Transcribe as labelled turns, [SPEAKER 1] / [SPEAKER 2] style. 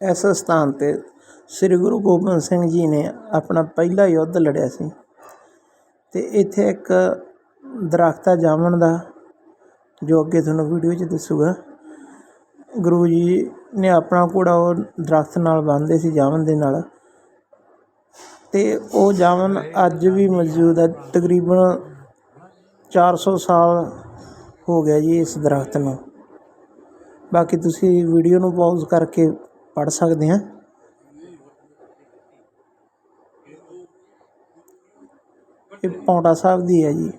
[SPEAKER 1] ਇਸ ਸਥਾਨ 'ਤੇ ਸ੍ਰੀ ਗੁਰੂ ਗੋਬਿੰਦ ਸਿੰਘ ਜੀ ਨੇ ਆਪਣਾ ਪਹਿਲਾ ਯੁੱਧ ਲੜਿਆ ਸੀ ਅਤੇ ਇੱਥੇ ਇੱਕ ਦਰੱਖਤ ਆ ਜਾਮਣ ਦਾ, ਜੋ ਅੱਗੇ ਤੁਹਾਨੂੰ ਵੀਡੀਓ 'ਚ ਦੱਸੂਗਾ, ਗੁਰੂ ਜੀ ਨੇ ਆਪਣਾ ਘੋੜਾ ਉਹ ਦਰੱਖਤ ਨਾਲ ਬੰਨ੍ਹਦੇ ਸੀ ਜਾਮਣ ਦੇ ਨਾਲ ਅਤੇ ਉਹ ਜਾਮਣ ਅੱਜ ਵੀ ਮੌਜੂਦ ਹੈ, ਤਕਰੀਬਨ 400 ਸਾਲ ਹੋ ਗਿਆ ਜੀ ਇਸ ਦਰੱਖਤ ਨੂੰ। ਬਾਕੀ ਤੁਸੀਂ ਵੀਡੀਓ ਨੂੰ ਪੌਜ਼ ਕਰਕੇ ਪੜ੍ਹ ਸਕਦੇ ਹਾਂ। ਇਹ ਪੌਂਟਾ ਸਾਹਿਬ ਦੀ ਹੈ ਜੀ।